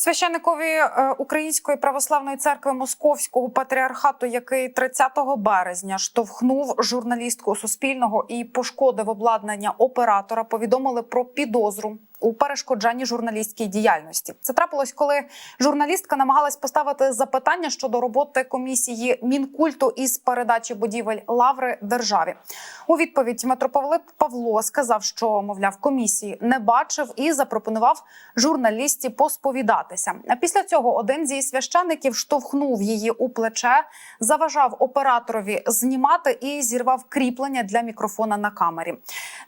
Священникові е, Української православної церкви Московського патріархату, який 30 березня штовхнув журналістку Суспільного і пошкодив обладнання оператора, повідомили про підозру у перешкоджанні журналістській діяльності. Це трапилось, коли журналістка намагалась поставити запитання щодо роботи комісії мінкульту із передачі будівель лаври державі. У відповідь митрополит Павло сказав, що мовляв комісії не бачив і запропонував журналісті посповідатися. А після цього один зі священиків штовхнув її у плече, заважав операторові знімати і зірвав кріплення для мікрофона на камері.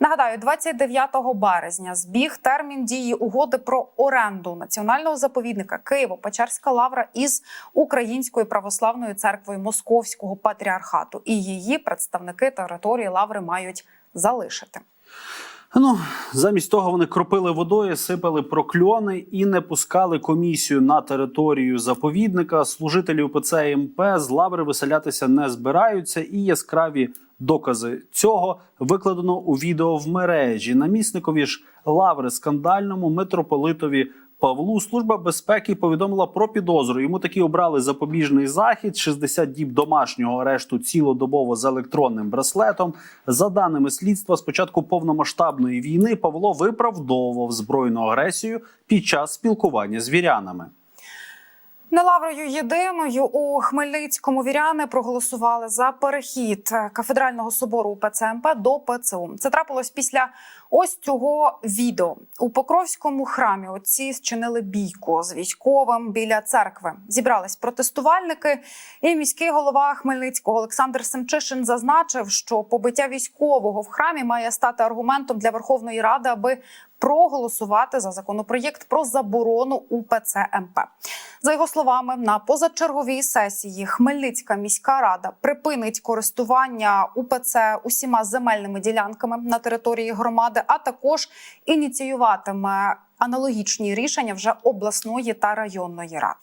Нагадаю, 29 березня збіг термін дії угоди про оренду національного заповідника Києво-Печерська лавра із Українською православною церквою Московського патріархату, і її представники території лаври мають залишити. Ну, замість того вони кропили водою, сипали прокльони і не пускали комісію на територію заповідника. Служителі УПЦ МП з лаври виселятися не збираються, і яскраві докази цього викладено у відео в мережі. Намісникові ж лаври скандальному митрополитові Павлу служба безпеки повідомила про підозру. Йому таки обрали запобіжний захід, 60 діб домашнього арешту цілодобово з електронним браслетом. За даними слідства, з початку повномасштабної війни Павло виправдовував збройну агресію під час спілкування з вірянами. Не лаврою єдиною у Хмельницькому віряни проголосували за перехід кафедрального собору ПЦМП до ПЦУ. Це трапилось після ось цього відео у Покровському храмі. Отці зчинили бійку з військовим біля церкви. Зібрались протестувальники, і міський голова Хмельницького Олександр Семчишин зазначив, що побиття військового в храмі має стати аргументом для Верховної Ради, аби проголосувати за законопроєкт про заборону УПЦ МП. За його словами, на позачерговій сесії Хмельницька міська рада припинить користування УПЦ усіма земельними ділянками на території громади, а також ініціюватиме аналогічні рішення вже обласної та районної рад.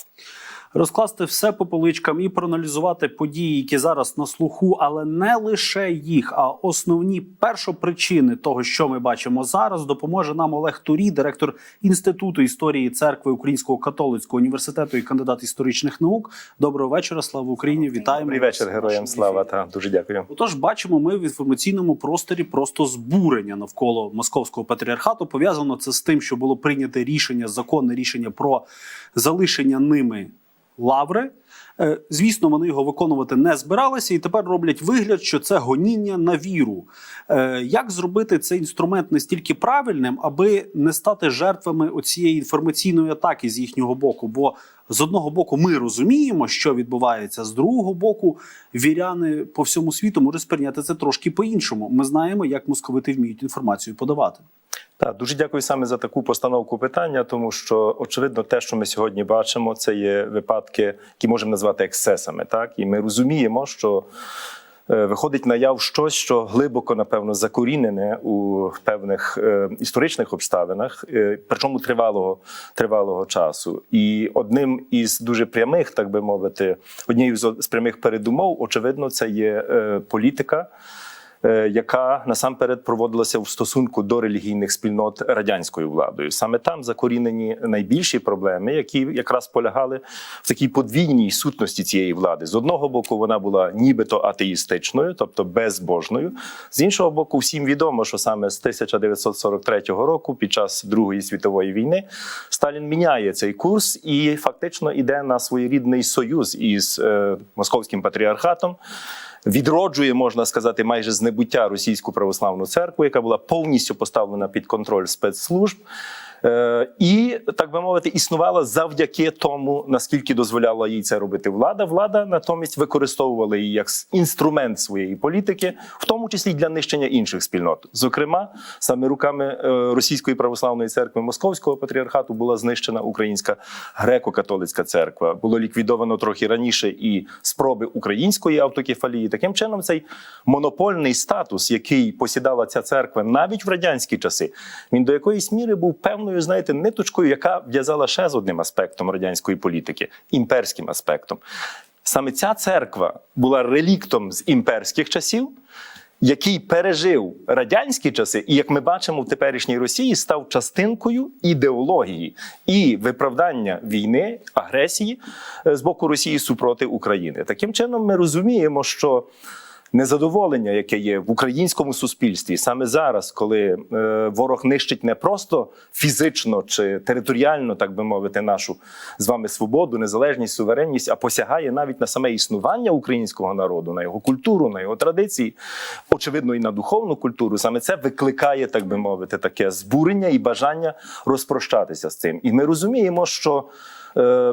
Розкласти все по поличкам і проаналізувати події, які зараз на слуху, але не лише їх, а основні першопричини того, що ми бачимо зараз, допоможе нам Олег Турій, директор інституту історії церкви Українського католицького університету і кандидат історичних наук. Доброго вечора, слава Україні! Вітаємо Добрий вечір, героям слава. Та дуже дякую. Отож, бачимо, ми в інформаційному просторі просто збурення навколо московського патріархату. Пов'язано це з тим, що було прийнято рішення, законне рішення про залишення ними лаври. Е, Звісно, вони його виконувати не збиралися, і тепер роблять вигляд, що це гоніння на віру. Е, Як зробити цей інструмент настільки правильним, аби не стати жертвами оцієї інформаційної атаки з їхнього боку? Бо з одного боку ми розуміємо, що відбувається, з другого боку, віряни по всьому світу можуть сприйняти це трошки по-іншому. Ми знаємо, як московити вміють інформацію подавати. Так, дуже дякую саме за таку постановку питання, тому що очевидно, те, що ми сьогодні бачимо, це є випадки, які можемо назвати ексцесами. Так, і ми розуміємо, що е, виходить наяв щось, що глибоко, напевно, закорінене у певних е, історичних обставинах, е, причому тривалого тривалого часу. І одним із дуже прямих, так би мовити, однією з прямих передумов, очевидно, це є політика. Е, Яка насамперед проводилася в стосунку до релігійних спільнот радянською владою, саме там закорінені найбільші проблеми, які якраз полягали в такій подвійній сутності цієї влади. З одного боку, вона була нібито атеїстичною, тобто безбожною. З іншого боку, всім відомо, що саме з 1943 року, під час Другої світової війни, Сталін міняє цей курс і фактично йде на своєрідний союз із е, московським патріархатом. Відроджує, можна сказати, майже з небуття російську православну церкву, яка була повністю поставлена під контроль спецслужб. Е, І так би мовити, існувала завдяки тому, наскільки дозволяла їй це робити влада. Влада натомість використовувала її як інструмент своєї політики, в тому числі й для нищення інших спільнот. Зокрема, саме руками е, Російської православної церкви Московського патріархату була знищена українська греко-католицька церква. Було ліквідовано трохи раніше і спроби української автокефалії. Таким чином, цей монопольний статус, який посідала ця церква навіть в радянські часи, він до якоїсь міри був певною, знаєте, ниточкою, яка в'язала ще з одним аспектом радянської політики імперським аспектом. Саме ця церква була реліктом з імперських часів. який пережив радянські часи, і як ми бачимо в теперішній Росії, став частинкою ідеології і виправдання війни, агресії з боку Росії супроти України. Таким чином, ми розуміємо, що незадоволення, яке є в українському суспільстві, саме зараз, коли е, ворог нищить не просто фізично чи територіально, так би мовити, нашу з вами свободу, незалежність, суверенність, а посягає навіть на саме існування українського народу, на його культуру, на його традиції, очевидно, і на духовну культуру. Саме це викликає, так би мовити, таке збурення і бажання розпрощатися з цим. І ми розуміємо, що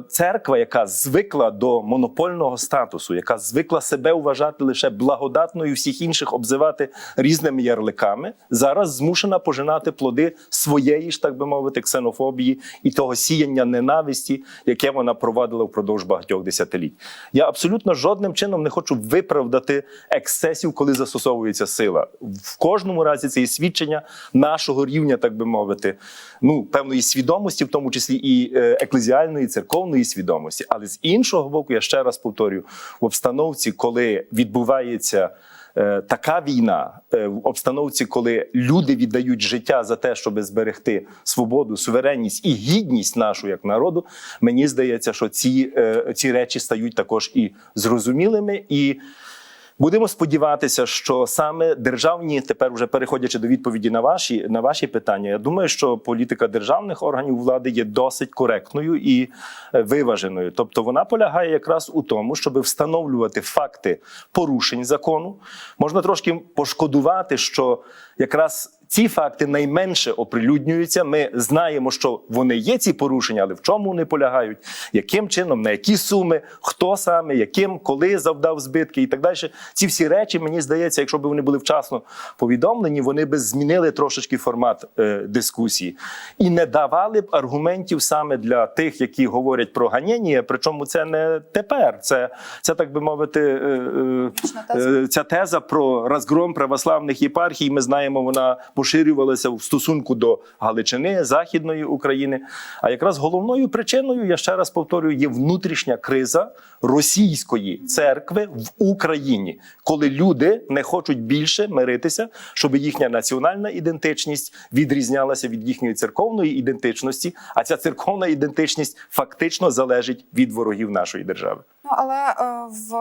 церква, яка звикла до монопольного статусу, яка звикла себе вважати лише благодатною, всіх інших обзивати різними ярликами, зараз змушена пожинати плоди своєї ж, так би мовити, ксенофобії і того сіяння ненависті, яке вона провадила впродовж багатьох десятиліть. Я абсолютно жодним чином не хочу виправдати ексцесів, коли застосовується сила. В кожному разі це є свідчення нашого рівня, так би мовити, ну певної свідомості, в тому числі і е, еклезіальної церковної свідомості. Але з іншого боку, я ще раз повторюю, в обстановці, коли відбувається. е, Така війна е, в обстановці, коли люди віддають життя за те, щоб зберегти свободу, суверенність і гідність нашу як народу, мені здається, що ці, е, ці речі стають також і зрозумілими і. Будемо сподіватися, що саме державні, тепер вже переходячи до відповіді на ваші на ваші питання, я думаю, що політика державних органів влади є досить коректною і е, виваженою. Тобто вона полягає якраз у тому, щоб встановлювати факти порушень закону. Можна трошки пошкодувати, що якраз ці факти найменше оприлюднюються. Ми знаємо, що вони є ці порушення, але в чому вони полягають, яким чином, на які суми, хто саме, яким, коли завдав збитки і так далі. Ці всі речі, мені здається, якщо б вони були вчасно повідомлені, вони б змінили трошечки формат е, дискусії і не давали б аргументів саме для тих, які говорять про ганяння. Причому це не тепер, це, це так би мовити, е, е, е, ця теза про розгром православних єпархій. Ми знаємо, вона поширювалася в стосунку до Галичини, Західної України. А якраз головною причиною, я ще раз повторюю, є внутрішня криза російської церкви в Україні, коли люди не хочуть більше миритися, щоб їхня національна ідентичність відрізнялася від їхньої церковної ідентичності. А ця церковна ідентичність фактично залежить від ворогів нашої держави. Ну але е, в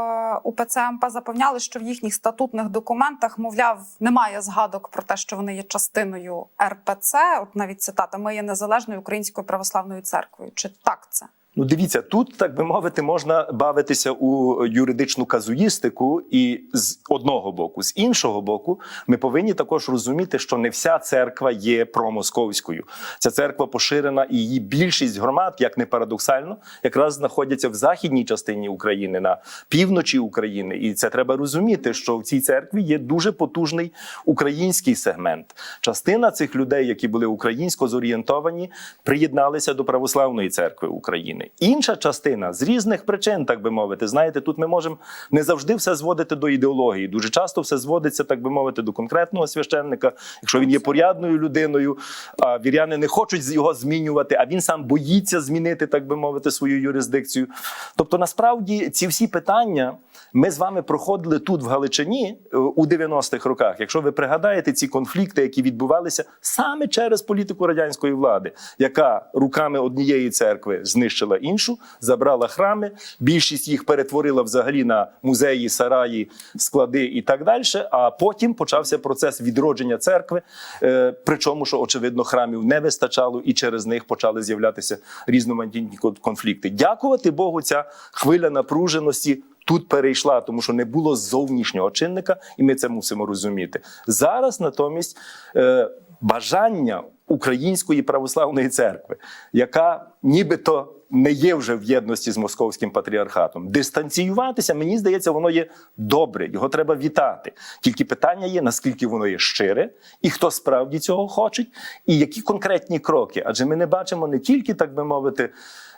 УПЦ МП запевняли, що в їхніх статутних документах, мовляв, немає згадок про те, що вони є частиною РПЦ. От навіть цитата: ми є незалежною українською православною церквою. Чи так це? Ну, дивіться, тут так би мовити, можна бавитися у юридичну казуїстику, і з одного боку, з іншого боку, ми повинні також розуміти, що не вся церква є промосковською. Ця церква поширена, і її більшість громад, як не парадоксально, якраз знаходяться в західній частині України, на півночі України. І це треба розуміти, що в цій церкві є дуже потужний український сегмент. Частина цих людей, які були українсько зорієнтовані, приєдналися до православної церкви України. Інша частина з різних причин, так би мовити, знаєте, тут ми можемо не завжди все зводити до ідеології. Дуже часто все зводиться, так би мовити, до конкретного священника. Якщо він є порядною людиною, а віряни не хочуть його змінювати, а він сам боїться змінити, так би мовити, свою юрисдикцію. Тобто, насправді, ці всі питання ми з вами проходили тут в Галичині е, у 90-х роках. Якщо ви пригадаєте ці конфлікти, які відбувалися саме через політику радянської влади, яка руками однієї церкви знищила іншу, забрала храми, більшість їх перетворила взагалі на музеї, сараї, склади і так далі. А потім почався процес відродження церкви. е, Причому, що очевидно, храмів не вистачало, і через них почали з'являтися різноманітні конфлікти. Дякувати Богу, ця хвиля напруженості. Тут перейшла, тому що не було зовнішнього чинника, і ми це мусимо розуміти. Зараз натомість е, бажання української православної церкви, яка нібито не є вже в єдності з московським патріархатом, дистанціюватися, мені здається, воно є добре, його треба вітати. Тільки питання є, наскільки воно є щире, і хто справді цього хоче, і які конкретні кроки. Адже ми не бачимо не тільки, так би мовити,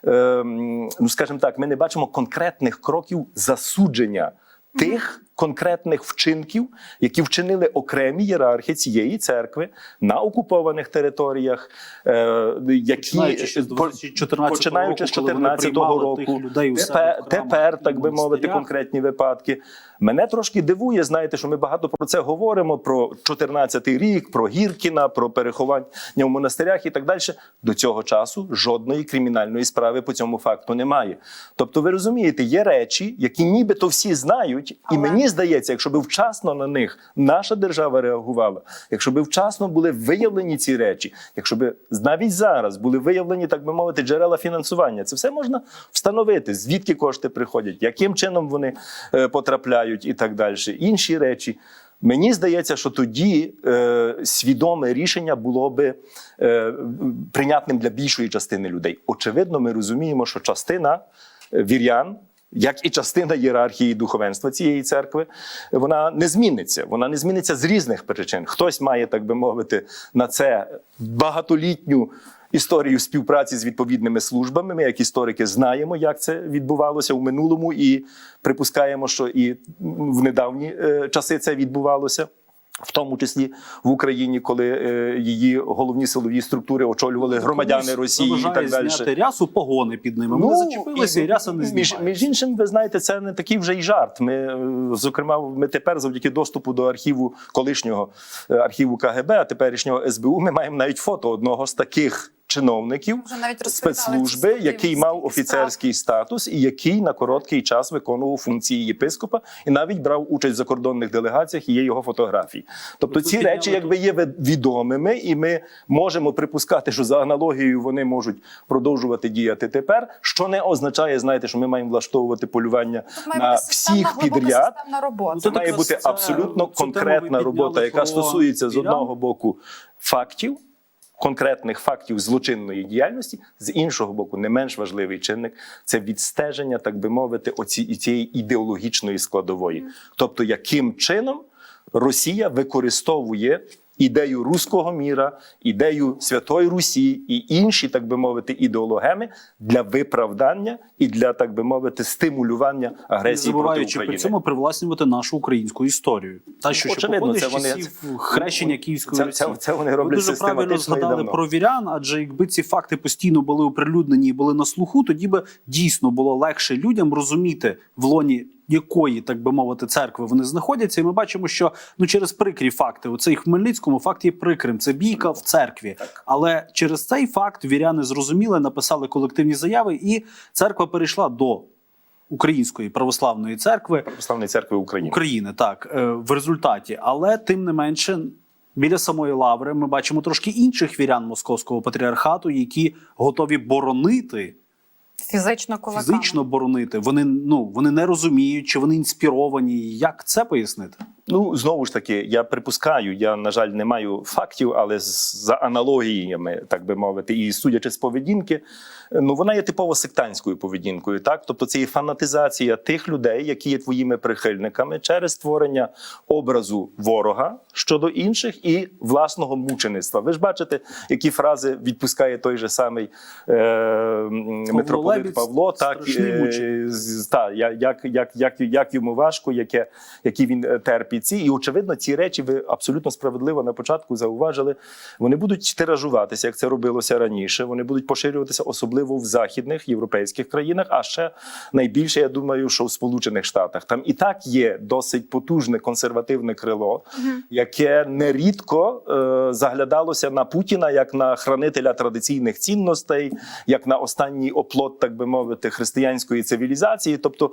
ем, ну скажімо так, ми не бачимо конкретних кроків засудження тих, конкретних вчинків, які вчинили окремі ієрархи цієї церкви на окупованих територіях, е, які Починаючи з 2014 року, 14 приймали року, людей у тепер, так би мовити, конкретні випадки. Мене трошки дивує, знаєте, що ми багато про це говоримо: про 14-й рік, про Гіркіна, про переховання в монастирях і так далі. До цього часу жодної кримінальної справи по цьому факту немає. Тобто, ви розумієте, є речі, які нібито всі знають, і Але- мені здається, якщо би вчасно на них наша держава реагувала, якщо би вчасно були виявлені ці речі, якщо би навіть зараз були виявлені, так би мовити, джерела фінансування, це все можна встановити, звідки кошти приходять, яким чином вони е, потрапляють і так далі. Інші речі. Мені здається, що тоді е, свідоме рішення було би е, прийнятним для більшої частини людей. Очевидно, ми розуміємо, що частина вірян, як і частина ієрархії духовенства цієї церкви, вона не зміниться. Вона не зміниться з різних причин. Хтось має, так би мовити, на це багатолітню. Історію співпраці з відповідними службами. Ми, як історики, знаємо, як це відбувалося в минулому, і припускаємо, що і в недавні е, часи це відбувалося. В тому числі в Україні, коли е, її головні силові структури очолювали громадяни Росії і так далі. зняти рясу погони під ними. Вони зачепилися, і ряса не між, між іншим, ви знаєте, це не такий вже й жарт. Ми, е, зокрема, ми тепер завдяки доступу до архіву колишнього е, архіву КГБ, а теперішнього СБУ, ми маємо навіть фото одного з таких. Чиновників спецслужби, який мав офіцерський статус і який на короткий час виконував функції єпископа і навіть брав участь в закордонних делегаціях. і Є його фотографії. Тобто ці речі, якби є відомими, і ми можемо припускати, що за аналогією вони можуть продовжувати діяти тепер. Що не означає, знаєте, що ми маємо влаштовувати полювання Тут на всіх підряд. робота. Це Тут має бути абсолютно конкретна робота, яка стосується з одного боку фактів. Конкретних фактів злочинної діяльності з іншого боку, не менш важливий чинник це відстеження, так би мовити, оці і цієї ідеологічної складової. Тобто, яким чином Росія використовує ідею руського міра, ідею Святої Русі і інші, так би мовити, ідеологеми для виправдання і для так би мовити стимулювання агресії проти забуваючи України. при цьому привласнювати нашу українську історію. Та що ще Очевидно, походить це вони- хрещення Київської Це, це, це вони Ви роблять дуже правильно згадали давно. про вірян, адже якби ці факти постійно були оприлюднені і були на слуху, тоді би дійсно було легше людям розуміти в лоні якої, так би мовити, церкви вони знаходяться. І ми бачимо, що ну через прикрі факти, оцей в Хмельницькому факт є прикрим. Це бійка в церкві. Але через цей факт віряни зрозуміли, написали колективні заяви, і церква перейшла до Української православної церкви. Православної церкви України. України, так е, в результаті, але тим не менше. Біля самої лаври ми бачимо трошки інших вірян московського патріархату, які готові боронити Фізично кулаками. фізично боронити. Вони ну вони не розуміють, чи вони інспіровані. Як це пояснити? Ну знову ж таки, я припускаю, я на жаль не маю фактів, але з- за аналогіями, так би мовити, і судячи з поведінки, ну вона є типово сектантською поведінкою. Так, тобто це є фанатизація тих людей, які є твоїми прихильниками, через створення образу ворога щодо інших і власного мучеництва. Ви ж бачите, які фрази відпускає той же самий е, митрополит Павло, так е, та, як, як, як, як йому важко, яке, які він терпить ці. І очевидно, ці речі ви абсолютно справедливо на початку зауважили. Вони будуть тиражуватися, як це робилося раніше. Вони будуть поширюватися особливо в західних європейських країнах. А ще найбільше, я думаю, що в Сполучених Штатах там і так є досить потужне консервативне крило, яке нерідко е, заглядалося на Путіна як на хранителя традиційних цінностей, як на останній оплот, так би мовити, християнської цивілізації. Тобто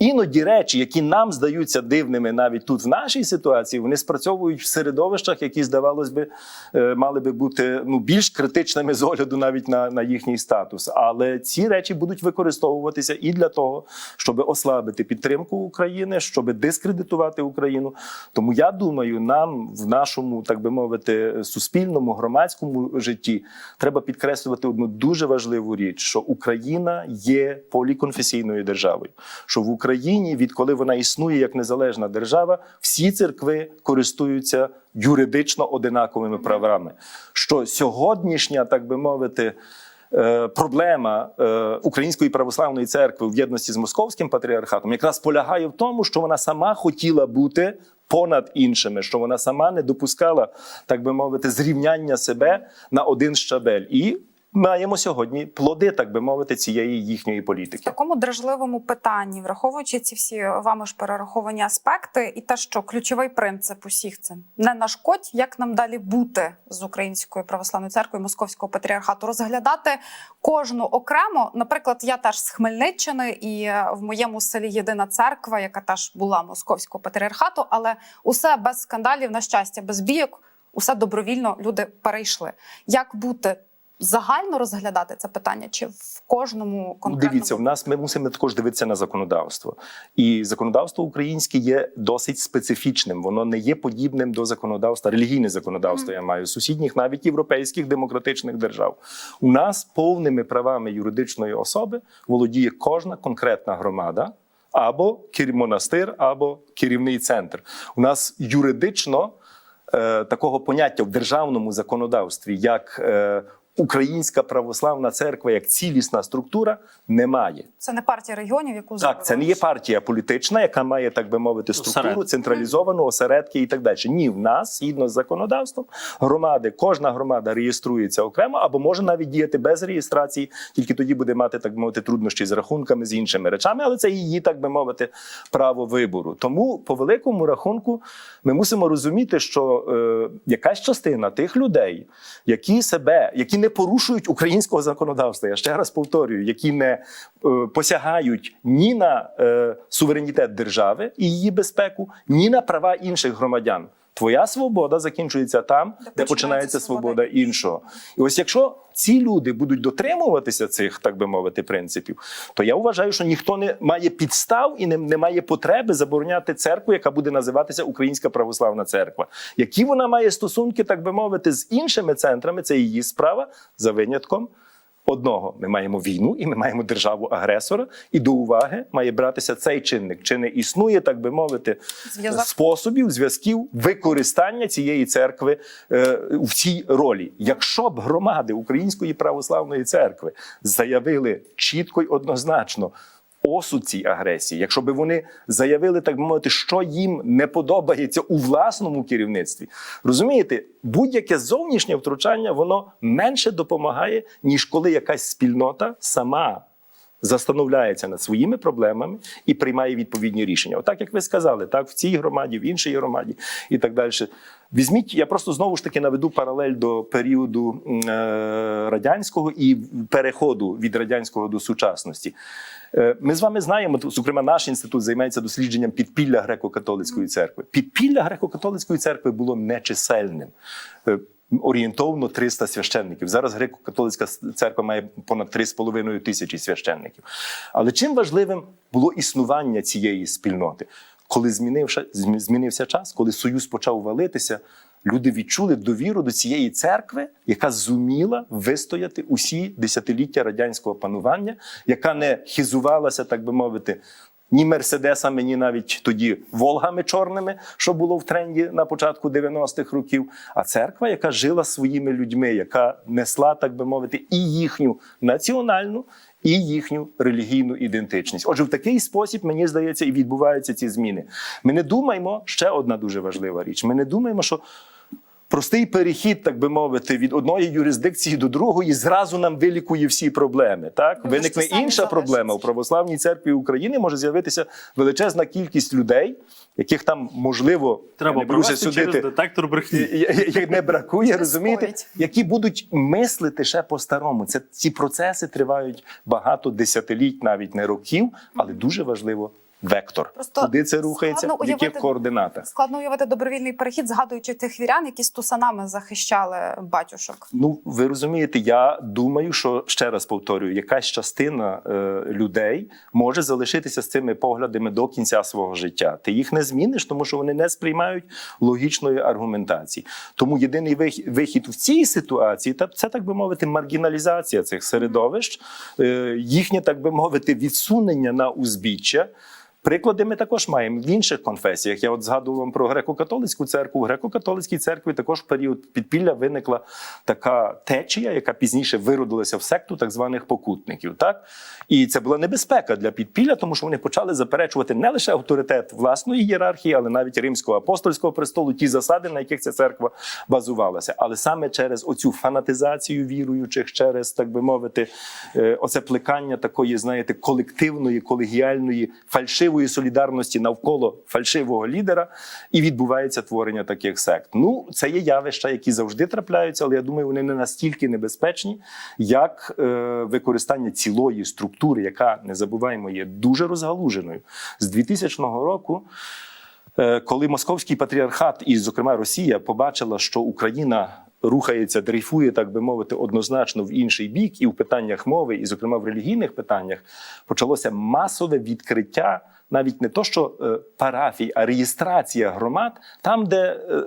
іноді речі, які нам здаються дивними навіть тут в нашій ситуації, вони спрацьовують в середовищах, які здавалось би е, мали би бути ну більш критичними з огляду навіть на, на їхній статус. Але ці речі будуть використовуватися і для того, щоб ослабити підтримку України, щоб дискредитувати Україну. Тому я думаю, нам в нашому, так би мовити, суспільному громадському житті треба підкреслювати одну дуже важливу річ: що Україна є поліконфесійною державою. Що в Україні, відколи вона існує як незалежна держава, всі церкви користуються юридично одинаковими правами. Що сьогоднішня, так би мовити, е, проблема е, Української православної церкви в єдності з московським патріархатом якраз полягає в тому, що вона сама хотіла бути. Понад іншими, що вона сама не допускала, так би мовити, зрівняння себе на один щабель, і маємо сьогодні плоди, так би мовити, цієї їхньої В політики. такому дражливому питанні, враховуючи ці всі вами ж перераховані аспекти, і те, що ключовий принцип усіх це не нашкодь, як нам далі бути з українською православною церквою московського патріархату, розглядати кожну окремо. Наприклад, я теж з Хмельниччини, і е, в моєму селі єдина церква, яка теж була московського патріархату, але усе без скандалів, на щастя, без бійок, усе добровільно люди перейшли. Як бути? Загально розглядати це питання, чи в кожному конкретному Дивіться, в нас ми мусимо також дивитися на законодавство. І законодавство українське є досить специфічним. Воно не є подібним до законодавства, релігійне законодавство. Я маю сусідніх, навіть європейських демократичних держав. У нас повними правами юридичної особи володіє кожна конкретна громада. Або монастир, або керівний центр. У нас юридично е, такого поняття в державному законодавстві, як е, Українська православна церква, як цілісна структура, немає. Це не партія регіонів, яку Так, це не є партія політична, яка має, так би мовити, структуру Осередок. централізовану, осередки і так далі. Ні, в нас, згідно з законодавством, громади, кожна громада реєструється окремо або може навіть діяти без реєстрації, тільки тоді буде мати, так би мовити, труднощі з рахунками, з іншими речами, але це її, так би мовити, право вибору. Тому, по великому рахунку, ми мусимо розуміти, що е, якась частина тих людей, які себе, які не порушують українського законодавства, я ще раз повторюю, які не е, посягають ні на е, суверенітет держави і її безпеку, ні на права інших громадян. Твоя свобода закінчується там, де, починається починається свобода свобода іншого. І ось якщо ці люди будуть дотримуватися цих, так би мовити, принципів, то я вважаю, що ніхто не має підстав і не, не має потреби забороняти церкву, яка буде називатися Українська православна церква. Які вона має стосунки, так би мовити, з іншими центрами, це її справа за винятком. Одного ми маємо війну і ми маємо державу агресора, і до уваги має братися цей чинник. Чи не існує, так би мовити, Зв'язок. способів, зв'язків використання цієї церкви е, в цій ролі. Якщо б громади Української православної церкви заявили чітко й однозначно. Осуд цій агресії, якщо би вони заявили, так би мовити, що їм не подобається у власному керівництві, розумієте, будь-яке зовнішнє втручання воно менше допомагає, ніж коли якась спільнота сама застановляється над своїми проблемами і приймає відповідні рішення. Отак, як ви сказали, так в цій громаді, в іншій громаді і так далі. Візьміть, я просто знову ж таки наведу паралель до періоду е, радянського і переходу від радянського до сучасності. Е, Ми з вами знаємо, зокрема, наш інститут займається дослідженням підпілля греко-католицької церкви. Підпілля греко-католицької церкви було нечисельним. Орієнтовно 300 священників. Зараз греко-католицька церква має понад 3,5 тисячі священників. Але чим важливим було існування цієї спільноти? Коли змінився, змінився час, коли союз почав валитися, люди відчули довіру до цієї церкви, яка зуміла вистояти усі десятиліття радянського панування, яка не хизувалася, так би мовити, ні мерседесами, ні навіть тоді Волгами чорними, що було в тренді на початку 90-х років. А церква, яка жила своїми людьми, яка несла, так би мовити, і їхню національну, і їхню релігійну ідентичність. Отже, в такий спосіб, мені здається, і відбуваються ці зміни. Ми не думаємо, ще одна дуже важлива річ. Ми не думаємо, що простий перехід, так би мовити, від одної юрисдикції до другої зразу нам вилікує всі проблеми. Так виникне ж ті самі інша проблема залишаться. православній церкві України. Може з'явитися величезна кількість людей, яких там можливо Треба не судити. детектор брехні. Як не бракує, розумієте, які будуть мислити ще по-старому. Це ці процеси тривають багато десятиліть, навіть не років, але дуже важливо вектор. Просто Куди це рухається, складно в яких уявити- координатах. Складно уявити добровільний перехід, згадуючи тих вірян, які з тусанами захищали батюшок. Ну, ви розумієте, я думаю, що ще раз повторюю, якась частина е, людей може залишитися з цими поглядами до кінця свого життя. Ти їх не зміниш, тому що вони не сприймають логічної аргументації. Тому єдиний вих- вихід в цій ситуації та це так би мовити, маргіналізація цих середовищ, е, їхнє так би мовити, відсунення на узбіччя. Приклади ми також маємо в інших конфесіях. Я от згадував вам про греко-католицьку церкву. В греко-католицькій церкві також в період підпілля виникла така течія, яка пізніше виродилася в секту так званих покутників. Так? І це була небезпека для підпілля, тому що вони почали заперечувати не лише авторитет власної ієрархії, але навіть римського апостольського престолу, ті засади, на яких ця церква базувалася. Але саме через оцю фанатизацію віруючих, через так би мовити, е, оце плекання такої, знаєте, колективної, колегіальної, фальшивої солідарності навколо фальшивого лідера, і відбувається творення таких сект. Ну, це є явища, які завжди трапляються, але я думаю, вони не настільки небезпечні, як е, використання цілої структури, яка не забуваємо, є дуже розгалуженою з 2000 року. Е, Коли московський патріархат, і, зокрема, Росія, побачила, що Україна рухається, дрейфує, так би мовити, однозначно в інший бік, і в питаннях мови, і, зокрема, в релігійних питаннях, почалося масове відкриття. Навіть не то, що е, парафій, а реєстрація громад там, де е,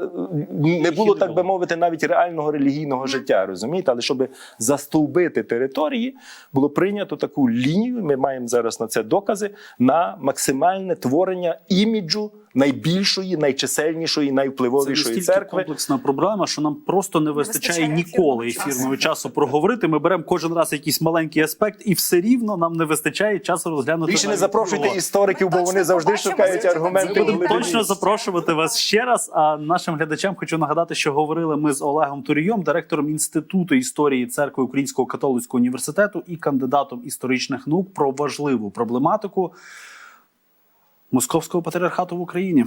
не було, так би мовити, навіть реального релігійного життя, розумієте? Але щоб застовбити території, було прийнято таку лінію. Ми маємо зараз на це докази на максимальне творення іміджу найбільшої, найчисельнішої, найвпливовішої настільки церкви. комплексна проблема, що нам просто не вистачає вистачає ніколи ефірного часу проговорити. Ми беремо кожен раз якийсь маленький аспект, і все рівно нам не вистачає часу розглянути. Більше не запрошуйте кругом. істориків, бо Ми вони завжди шукають аргументи. Будемо точно запрошувати вас ще раз. А нашим глядачам хочу нагадати, що говорили ми з Олегом Турійом, директором інституту історії церкви Українського католицького університету і кандидатом історичних наук про важливу проблематику московського патріархату в Україні.